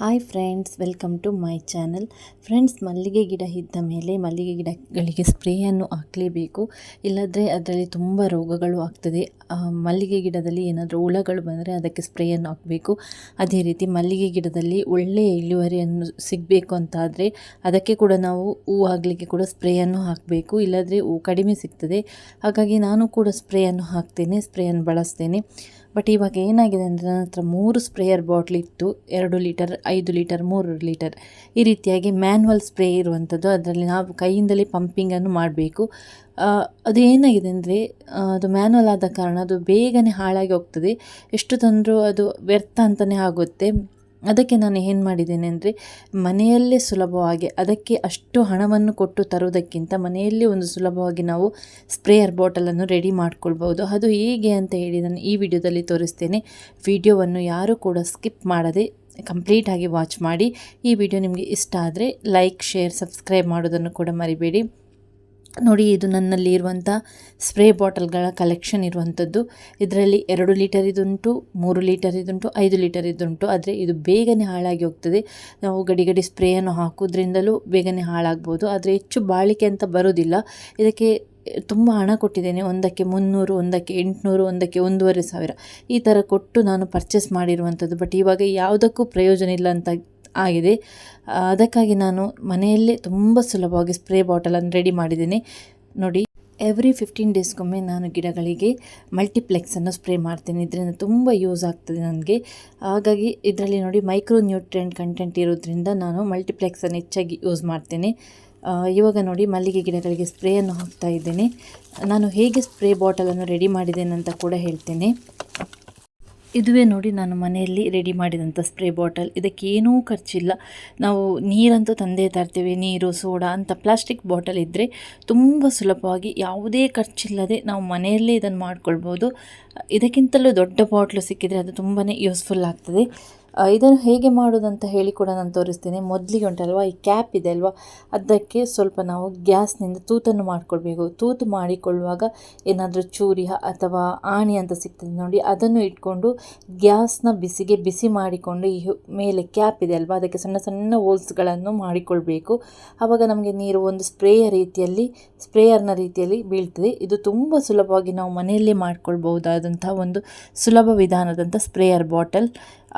Hi friends, welcome to my channel. Friends, ಮಲ್ಲಿಗೆ ಗಿಡ ಇದ್ದ ಮೇಲೆ ಮಲ್ಲಿಗೆ ಗಿಡಗಳಿಗೆ ಸ್ಪ್ರೇಯನ್ನು ಹಾಕಲೇಬೇಕು. ಇಲ್ಲದ್ರೆ ಅದರಲ್ಲಿ ತುಂಬ ರೋಗಗಳು ಆಗ್ತದೆ. ಮಲ್ಲಿಗೆ ಗಿಡದಲ್ಲಿ ಏನಾದರೂ ಹುಳಗಳು ಬಂದರೆ ಅದಕ್ಕೆ ಸ್ಪ್ರೇಯನ್ನು ಹಾಕಬೇಕು. ಅದೇ ರೀತಿ ಮಲ್ಲಿಗೆ ಗಿಡದಲ್ಲಿ ಒಳ್ಳೆಯ ಇಳುವರಿಯನ್ನು ಸಿಗಬೇಕು ಅಂತಾದರೆ ಅದಕ್ಕೆ ಕೂಡ ನಾವು ಹೂ ಆಗಲಿಕ್ಕೆ ಕೂಡ ಸ್ಪ್ರೇಯನ್ನು ಹಾಕಬೇಕು. ಇಲ್ಲದ್ರೆ ಹೂ ಕಡಿಮೆ ಸಿಗ್ತದೆ. ಹಾಗಾಗಿ ನಾನು ಕೂಡ ಸ್ಪ್ರೇಯನ್ನು ಹಾಕ್ತೇನೆ, ಸ್ಪ್ರೇಯನ್ನು ಬಳಸ್ತೇನೆ. ಬಟ್ ಇವಾಗ ಏನಾಗಿದೆ ಅಂದರೆ ನನ್ನ ಹತ್ರ ಮೂರು ಸ್ಪ್ರೇಯರ್ ಬಾಟ್ಲ್ ಇತ್ತು. ಎರಡು ಲೀಟರ್ ಐದು ಲೀಟರ್, ಮೂರು ಲೀಟರ್ ಈ ರೀತಿಯಾಗಿ ಮ್ಯಾನ್ವಲ್ ಸ್ಪ್ರೇ ಇರುವಂಥದ್ದು. ಅದರಲ್ಲಿ ನಾವು ಕೈಯಿಂದಲೇ ಪಂಪಿಂಗನ್ನು ಮಾಡಬೇಕು. ಅದು ಏನಾಗಿದೆ ಅಂದರೆ ಅದು ಮ್ಯಾನ್ವಲ್ ಆದ ಕಾರಣ ಅದು ಬೇಗನೆ ಹಾಳಾಗಿ ಹೋಗ್ತದೆ. ಎಷ್ಟು ತಂದರೂ ಅದು ವ್ಯರ್ಥ ಅಂತಲೇ ಆಗುತ್ತೆ. ಅದಕ್ಕೆ ನಾನು ಏನು ಮಾಡಿದ್ದೇನೆ ಅಂದರೆ ಮನೆಯಲ್ಲೇ ಸುಲಭವಾಗಿ ಅದಕ್ಕೆ ಅಷ್ಟು ಹಣವನ್ನು ಕೊಟ್ಟು ತರುವುದಕ್ಕಿಂತ ಮನೆಯಲ್ಲೇ ಒಂದು ಸುಲಭವಾಗಿ ನಾವು ಸ್ಪ್ರೇಯರ್ ಬಾಟಲನ್ನು ರೆಡಿ ಮಾಡ್ಕೊಳ್ಬೋದು ಅದು ಹೇಗೆ ಅಂತ ಹೇಳಿ ನಾನು ಈ ವಿಡಿಯೋದಲ್ಲಿ ತೋರಿಸ್ತೇನೆ. ವಿಡಿಯೋವನ್ನು ಯಾರೂ ಕೂಡ ಸ್ಕಿಪ್ ಮಾಡದೆ ಕಂಪ್ಲೀಟಾಗಿ ವಾಚ್ ಮಾಡಿ. ಈ ವಿಡಿಯೋ ನಿಮಗೆ ಇಷ್ಟ ಆದರೆ ಲೈಕ್, ಶೇರ್, ಸಬ್ಸ್ಕ್ರೈಬ್ ಮಾಡೋದನ್ನು ಕೂಡ ಮರಿಬೇಡಿ. ನೋಡಿ, ಇದು ನನ್ನಲ್ಲಿ ಇರುವಂಥ ಸ್ಪ್ರೇ ಬಾಟಲ್ಗಳ ಕಲೆಕ್ಷನ್ ಇರುವಂಥದ್ದು ಇದರಲ್ಲಿ ಎರಡು ಲೀಟರ್ ಇದುಂಟು, ಮೂರು ಲೀಟರ್ ಇದುಂಟು, ಐದು ಲೀಟರ್ ಇದುಂಟು. ಆದರೆ ಇದು ಬೇಗನೆ ಹಾಳಾಗಿ ಹೋಗ್ತದೆ. ನಾವು ಗಡಿಗಡಿ ಗಡಿ ಸ್ಪ್ರೇಯನ್ನು ಹಾಕೋದ್ರಿಂದಲೂ ಬೇಗನೆ ಹಾಳಾಗ್ಬೋದು. ಆದರೆ ಹೆಚ್ಚು ಬಾಳಿಕೆ ಅಂತ ಬರೋದಿಲ್ಲ ಇದಕ್ಕೆ ತುಂಬ ಹಣ ಕೊಟ್ಟಿದ್ದೇನೆ. ಒಂದಕ್ಕೆ ಮುನ್ನೂರು, ಒಂದಕ್ಕೆ ಎಂಟುನೂರು, ಒಂದಕ್ಕೆ ಒಂದೂವರೆ ಸಾವಿರ. ಈ ಥರ ಕೊಟ್ಟು ನಾನು ಪರ್ಚೇಸ್ ಮಾಡಿರುವಂಥದ್ದು ಬಟ್ ಇವಾಗ ಯಾವುದಕ್ಕೂ ಪ್ರಯೋಜನ ಇಲ್ಲ ಅಂತ ಆಗಿದೆ. ಅದಕ್ಕಾಗಿ ನಾನು ಮನೆಯಲ್ಲೇ ತುಂಬ ಸುಲಭವಾಗಿ ಸ್ಪ್ರೇ ಬಾಟಲನ್ನು ರೆಡಿ ಮಾಡಿದ್ದೇನೆ. ನೋಡಿ, ಎವ್ರಿ ಫಿಫ್ಟೀನ್ ಡೇಸ್ಗೊಮ್ಮೆ ನಾನು ಗಿಡಗಳಿಗೆ ಮಲ್ಟಿಪ್ಲೆಕ್ಸನ್ನು ಸ್ಪ್ರೇ ಮಾಡ್ತೇನೆ. ಇದರಿಂದ ತುಂಬ ಯೂಸ್ ಆಗ್ತದೆ ನನಗೆ. ಹಾಗಾಗಿ ಇದರಲ್ಲಿ ನೋಡಿ ಮೈಕ್ರೋ ನ್ಯೂಟ್ರಿಯೆಂಟ್ ಕಂಟೆಂಟ್ ಇರೋದ್ರಿಂದ ನಾನು ಮಲ್ಟಿಪ್ಲೆಕ್ಸನ್ನು ಹೆಚ್ಚಾಗಿ ಯೂಸ್ ಮಾಡ್ತೇನೆ. ಇವಾಗ ನೋಡಿ, ಮಲ್ಲಿಗೆ ಗಿಡಗಳಿಗೆ ಸ್ಪ್ರೇಯನ್ನು ಹಾಕ್ತಾ ಇದ್ದೇನೆ. ನಾನು ಹೇಗೆ ಸ್ಪ್ರೇ ಬಾಟಲನ್ನು ರೆಡಿ ಮಾಡಿದ್ದೇನೆ ಅಂತ ಕೂಡ ಹೇಳ್ತೇನೆ. ಇದುವೇ ನೋಡಿ ನಾನು ಮನೆಯಲ್ಲಿ ರೆಡಿ ಮಾಡಿದಂಥ ಸ್ಪ್ರೇ ಬಾಟಲ್ ಇದಕ್ಕೆ ಏನೂ ಖರ್ಚಿಲ್ಲ. ನಾವು ನೀರಂತೂ ತಂದೇ ತರ್ತೀವಿ, ನೀರು, ಸೋಡಾ ಅಂತ ಪ್ಲಾಸ್ಟಿಕ್ ಬಾಟಲ್ ಇದ್ದರೆ ತುಂಬ ಸುಲಭವಾಗಿ ಯಾವುದೇ ಖರ್ಚಿಲ್ಲದೆ ನಾವು ಮನೆಯಲ್ಲೇ ಇದನ್ನು ಮಾಡ್ಕೊಳ್ಬೋದು. ಇದಕ್ಕಿಂತಲೂ ದೊಡ್ಡ ಬಾಟ್ಲು ಸಿಕ್ಕಿದರೆ ಅದು ತುಂಬಾ ಯೂಸ್ಫುಲ್ ಆಗ್ತದೆ. ಇದನ್ನು ಹೇಗೆ ಮಾಡೋದಂತ ಹೇಳಿ ಕೂಡ ನಾನು ತೋರಿಸ್ತೀನಿ. ಮೊದಲಿಗೆ ಉಂಟಲ್ವ, ಈ ಕ್ಯಾಪ್ ಇದೆ ಅಲ್ವಾ, ಅದಕ್ಕೆ ಸ್ವಲ್ಪ ನಾವು ಗ್ಯಾಸ್ನಿಂದ ತೂತನ್ನು ಮಾಡಿಕೊಳ್ಬೇಕು. ತೂತು ಮಾಡಿಕೊಳ್ಳುವಾಗ ಏನಾದರೂ ಚೂರಿ ಅಥವಾ ಆಣಿ ಅಂತ ಸಿಗ್ತದೆ ನೋಡಿ, ಅದನ್ನು ಇಟ್ಕೊಂಡು ಗ್ಯಾಸ್ನ ಬಿಸಿಗೆ ಬಿಸಿ ಮಾಡಿಕೊಂಡು ಈ ಮೇಲೆ ಕ್ಯಾಪ್ ಇದೆ ಅಲ್ವಾ, ಅದಕ್ಕೆ ಸಣ್ಣ ಸಣ್ಣ ಹೋಲ್ಸ್ಗಳನ್ನು ಮಾಡಿಕೊಳ್ಬೇಕು. ಆವಾಗ ನಮಗೆ ನೀರು ಒಂದು ಸ್ಪ್ರೇಯ ರೀತಿಯಲ್ಲಿ, ಸ್ಪ್ರೇಯರ್ನ ರೀತಿಯಲ್ಲಿ ಬೀಳ್ತದೆ. ಇದು ತುಂಬ ಸುಲಭವಾಗಿ ನಾವು ಮನೆಯಲ್ಲೇ ಮಾಡ್ಕೊಳ್ಬಹುದಾದಂಥ ಒಂದು ಸುಲಭ ವಿಧಾನದಂಥ ಸ್ಪ್ರೇಯರ್ ಬಾಟಲ್.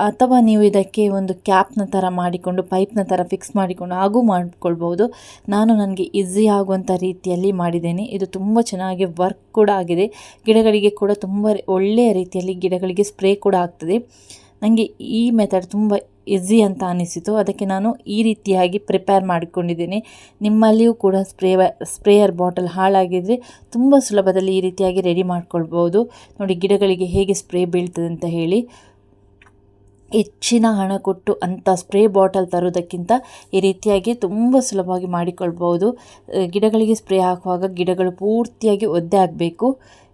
ಅಥವಾ ನೀವು ಇದಕ್ಕೆ ಒಂದು ಕ್ಯಾಪ್ನ ಥರ ಮಾಡಿಕೊಂಡು, ಪೈಪ್ನ ಥರ ಫಿಕ್ಸ್ ಮಾಡಿಕೊಂಡು ಹಾಗೂ ಮಾಡಿಕೊಳ್ಬೋದು. ನಾನು ನನಗೆ ಈಸಿ ಆಗುವಂಥ ರೀತಿಯಲ್ಲಿ ಮಾಡಿದ್ದೇನೆ. ಇದು ತುಂಬ ಚೆನ್ನಾಗಿ ವರ್ಕ್ ಕೂಡ ಆಗಿದೆ. ಗಿಡಗಳಿಗೆ ಕೂಡ ತುಂಬ ಒಳ್ಳೆಯ ರೀತಿಯಲ್ಲಿ ಗಿಡಗಳಿಗೆ ಸ್ಪ್ರೇ ಕೂಡ ಆಗ್ತದೆ. ನನಗೆ ಈ ಮೆಥಡ್ ತುಂಬ ಈಸಿ ಅಂತ ಅನಿಸಿತು. ಅದಕ್ಕೆ ನಾನು ಈ ರೀತಿಯಾಗಿ ಪ್ರಿಪೇರ್ ಮಾಡಿಕೊಂಡಿದ್ದೇನೆ. ನಿಮ್ಮಲ್ಲಿಯೂ ಕೂಡ ಸ್ಪ್ರೇ, ಸ್ಪ್ರೇಯರ್ ಬಾಟಲ್ ಹಾಳಾಗಿದ್ದರೆ ತುಂಬ ಸುಲಭದಲ್ಲಿ ಈ ರೀತಿಯಾಗಿ ರೆಡಿ ಮಾಡ್ಕೊಳ್ಬೋದು. ನೋಡಿ, ಗಿಡಗಳಿಗೆ ಹೇಗೆ ಸ್ಪ್ರೇ ಬೀಳ್ತದೆ ಅಂತ ಹೇಳಿ. ಹೆಚ್ಚಿನ ಹಣ ಕೊಟ್ಟು ಅಂಥ ಸ್ಪ್ರೇ ಬಾಟಲ್ ತರೋದಕ್ಕಿಂತ ಈ ರೀತಿಯಾಗಿ ತುಂಬ ಸುಲಭವಾಗಿ ಮಾಡಿಕೊಳ್ಬೋದು ಗಿಡಗಳಿಗೆ ಸ್ಪ್ರೇ ಹಾಕುವಾಗ ಗಿಡಗಳು ಪೂರ್ತಿಯಾಗಿ ಒದ್ದೆ ಆಗಬೇಕು.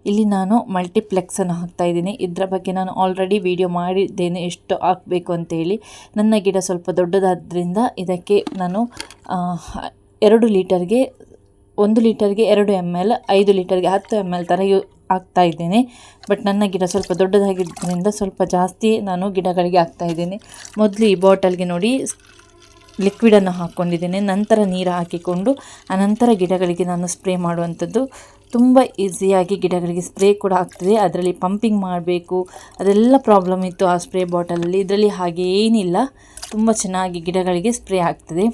ಇಲ್ಲಿ ನಾನು ಮಲ್ಟಿಪ್ಲೆಕ್ಸನ್ನು ಹಾಕ್ತಾ ಇದ್ದೀನಿ. ಇದರ ಬಗ್ಗೆ ನಾನು ಆಲ್ರೆಡಿ ವಿಡಿಯೋ ಮಾಡಿದ್ದೇನೆ ಎಷ್ಟು ಹಾಕಬೇಕು ಅಂತೇಳಿ. ನನ್ನ ಗಿಡ ಸ್ವಲ್ಪ ದೊಡ್ಡದಾದ್ದರಿಂದ ಇದಕ್ಕೆ ನಾನು ಎರಡು ಲೀಟರ್ಗೆ, ಒಂದು ಲೀಟರ್ಗೆ ಎರಡು ಎಂ ಎಲ್, ಐದು ಲೀಟರ್ಗೆ ಹತ್ತು ಎಂ ಎಲ್ ಥರ ಯೂ ಹಾಕ್ತಾ ಇದ್ದೇನೆ. ಬಟ್ ನನ್ನ ಗಿಡ ಸ್ವಲ್ಪ ದೊಡ್ಡದಾಗಿದ್ದರಿಂದ ಸ್ವಲ್ಪ ಜಾಸ್ತಿ ನಾನು ಗಿಡಗಳಿಗೆ ಹಾಕ್ತಾ ಇದ್ದೇನೆ. ಮೊದಲು ಈ ಬಾಟಲ್ಗೆ ನೋಡಿ ಲಿಕ್ವಿಡನ್ನು ಹಾಕ್ಕೊಂಡಿದ್ದೇನೆ ನಂತರ ನೀರು ಹಾಕಿಕೊಂಡು ಅನಂತರ ಗಿಡಗಳಿಗೆ ನಾನು ಸ್ಪ್ರೇ ಮಾಡುವಂಥದ್ದು. ತುಂಬ ಈಸಿಯಾಗಿ ಗಿಡಗಳಿಗೆ ಸ್ಪ್ರೇ ಕೂಡ ಆಗ್ತದೆ. ಅದರಲ್ಲಿ ಪಂಪಿಂಗ್ ಮಾಡಬೇಕು. ಅದೆಲ್ಲ ಪ್ರಾಬ್ಲಮ್ ಇತ್ತು ಆ ಸ್ಪ್ರೇ ಬಾಟಲಲ್ಲಿ. ಇದರಲ್ಲಿ ಹಾಗೆ ಏನಿಲ್ಲ ತುಂಬ ಚೆನ್ನಾಗಿ ಗಿಡಗಳಿಗೆ ಸ್ಪ್ರೇ ಆಗ್ತದೆ.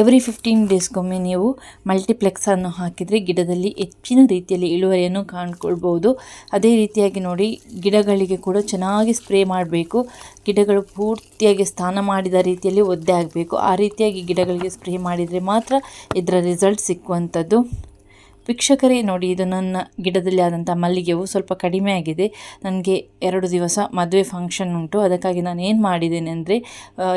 ಎವ್ರಿ ಫಿಫ್ಟೀನ್ ಡೇಸ್ಗೊಮ್ಮೆ ನೀವು ಮಲ್ಟಿಪ್ಲೆಕ್ಸನ್ನು ಹಾಕಿದರೆ ಗಿಡದಲ್ಲಿ ಹೆಚ್ಚಿನ ರೀತಿಯಲ್ಲಿ ಇಳುವರಿಯನ್ನು ಕಾಣ್ಕೊಳ್ಬೋದು. ಅದೇ ರೀತಿಯಾಗಿ ನೋಡಿ, ಗಿಡಗಳಿಗೆ ಕೂಡ ಚೆನ್ನಾಗಿ ಸ್ಪ್ರೇ ಮಾಡಬೇಕು. ಗಿಡಗಳು ಪೂರ್ತಿಯಾಗಿ ಸ್ನಾನ ಮಾಡಿದ ರೀತಿಯಲ್ಲಿ ಒದ್ದೆ ಆಗಬೇಕು. ಆ ರೀತಿಯಾಗಿ ಗಿಡಗಳಿಗೆ ಸ್ಪ್ರೇ ಮಾಡಿದರೆ ಮಾತ್ರ ಇದರ ರಿಸಲ್ಟ್ ಸಿಕ್ಕುವಂಥದ್ದು. ವೀಕ್ಷಕರೇ ನೋಡಿ, ಇದು ನನ್ನ ಗಿಡದಲ್ಲಿ ಆದಂಥ ಮಲ್ಲಿಗೆವು ಸ್ವಲ್ಪ ಕಡಿಮೆ ಆಗಿದೆ. ನನಗೆ ಎರಡು ದಿವಸ ಮದುವೆ ಫಂಕ್ಷನ್ ಉಂಟು. ಅದಕ್ಕಾಗಿ ನಾನು ಏನು ಮಾಡಿದ್ದೇನೆ ಅಂದರೆ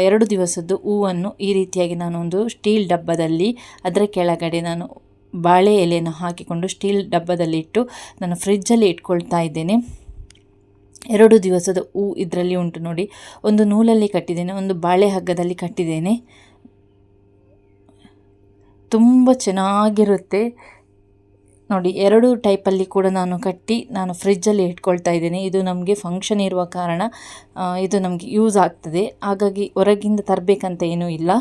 ಎರಡು ದಿವಸದ್ದು ಹೂವನ್ನು ಈ ರೀತಿಯಾಗಿ ನಾನು ಒಂದು ಸ್ಟೀಲ್ ಡಬ್ಬದಲ್ಲಿ, ಅದರ ಕೆಳಗಡೆ ನಾನು ಬಾಳೆ ಎಲೆಯನ್ನು ಹಾಕಿಕೊಂಡು ಸ್ಟೀಲ್ ಡಬ್ಬದಲ್ಲಿಟ್ಟು ನಾನು ಫ್ರಿಜ್ಜಲ್ಲಿ ಇಟ್ಕೊಳ್ತಾ ಇದ್ದೇನೆ. ಎರಡು ದಿವಸದ ಹೂ ಇದರಲ್ಲಿ ಉಂಟು ನೋಡಿ. ಒಂದು ನೂಲಲ್ಲಿ ಕಟ್ಟಿದ್ದೇನೆ, ಒಂದು ಬಾಳೆ ಹಗ್ಗದಲ್ಲಿ ಕಟ್ಟಿದ್ದೇನೆ. ತುಂಬ ಚೆನ್ನಾಗಿರುತ್ತೆ. ನೋಡಿ, ಎರಡು ಟೈಪಲ್ಲಿ ಕೂಡ ನಾನು ಕಟ್ಟಿ ನಾನು ಫ್ರಿಜ್ಜಲ್ಲಿ ಇಟ್ಕೊಳ್ತಾ ಇದ್ದೇನೆ. ಇದು ನಮಗೆ ಫಂಕ್ಷನ್ ಇರುವ ಕಾರಣ ಇದು ನಮಗೆ ಯೂಸ್ ಆಗ್ತದೆ. ಹಾಗಾಗಿ ಹೊರಗಿಂದ ತರಬೇಕಂತ ಏನೂ ಇಲ್ಲ.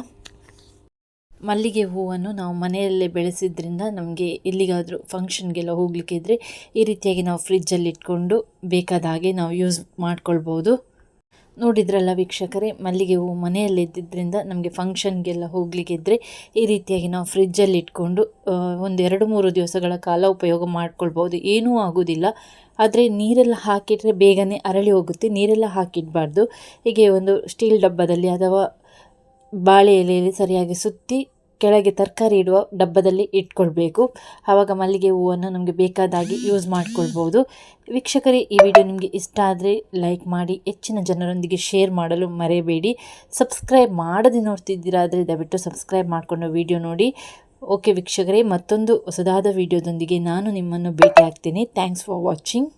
ಮಲ್ಲಿಗೆ ಹೂವನ್ನು ನಾವು ಮನೆಯಲ್ಲೇ ಬೆಳೆಸಿದ್ರಿಂದ ನಮಗೆ ಎಲ್ಲಿಗಾದರೂ ಫಂಕ್ಷನ್ಗೆಲ್ಲ ಹೋಗಲಿಕ್ಕಿದ್ರೆ ಈ ರೀತಿಯಾಗಿ ನಾವು ಫ್ರಿಜ್ಜಲ್ಲಿ ಇಟ್ಕೊಂಡು ಬೇಕಾದ ಹಾಗೆ ನಾವು ಯೂಸ್ ಮಾಡ್ಕೊಳ್ಬೋದು. ನೋಡಿದ್ರಲ್ಲ ವೀಕ್ಷಕರೇ, ಮಲ್ಲಿಗೆ ಹೂವು ಮನೆಯಲ್ಲಿದ್ದರಿಂದ ನಮಗೆ ಫಂಕ್ಷನ್ಗೆಲ್ಲ ಹೋಗಲಿಕ್ಕೆ ಇದ್ದರೆ ಈ ರೀತಿಯಾಗಿ ನಾವು ಫ್ರಿಜ್ಜಲ್ಲಿ ಇಟ್ಕೊಂಡು ಒಂದು ಎರಡು ಮೂರು ದಿವಸಗಳ ಕಾಲ ಉಪಯೋಗ ಮಾಡ್ಕೊಳ್ಬೋದು. ಏನೂ ಆಗೋದಿಲ್ಲ. ಆದರೆ ನೀರೆಲ್ಲ ಹಾಕಿಟ್ರೆ ಬೇಗನೆ ಅರಳಿ ಹೋಗುತ್ತೆ. ನೀರೆಲ್ಲ ಹಾಕಿಡಬಾರ್ದು. ಹೀಗೆ ಒಂದು ಸ್ಟೀಲ್ ಡಬ್ಬದಲ್ಲಿ ಅಥವಾ ಬಾಳೆ ಎಲೆಯಲ್ಲಿ ಸರಿಯಾಗಿ ಸುತ್ತಿ ಕೆಳಗೆ ತರಕಾರಿ ಇಡುವ ಡಬ್ಬದಲ್ಲಿ ಇಟ್ಕೊಳ್ಬೇಕು. ಆವಾಗ ಮಲ್ಲಿಗೆ ಹೂವನ್ನು ನಮಗೆ ಬೇಕಾದಾಗಿ ಯೂಸ್ ಮಾಡ್ಕೊಳ್ಬೋದು. ವೀಕ್ಷಕರೇ, ಈ ವಿಡಿಯೋ ನಿಮಗೆ ಇಷ್ಟ ಆದರೆ ಲೈಕ್ ಮಾಡಿ, ಹೆಚ್ಚಿನ ಜನರೊಂದಿಗೆ ಶೇರ್ ಮಾಡಲು ಮರೆಯಬೇಡಿ. ಸಬ್ಸ್ಕ್ರೈಬ್ ಮಾಡದೆ ನೋಡ್ತಿದ್ದೀರಾ ಆದರೆ ದಯವಿಟ್ಟು ಸಬ್ಸ್ಕ್ರೈಬ್ ಮಾಡಿಕೊಂಡು ವಿಡಿಯೋ ನೋಡಿ. ಓಕೆ ವೀಕ್ಷಕರೇ, ಮತ್ತೊಂದು ಹೊಸದಾದ ವಿಡಿಯೋದೊಂದಿಗೆ ನಾನು ನಿಮ್ಮನ್ನು ಭೇಟಿ ಆಗ್ತೀನಿ ಥ್ಯಾಂಕ್ಸ್ ಫಾರ್ ವಾಚಿಂಗ್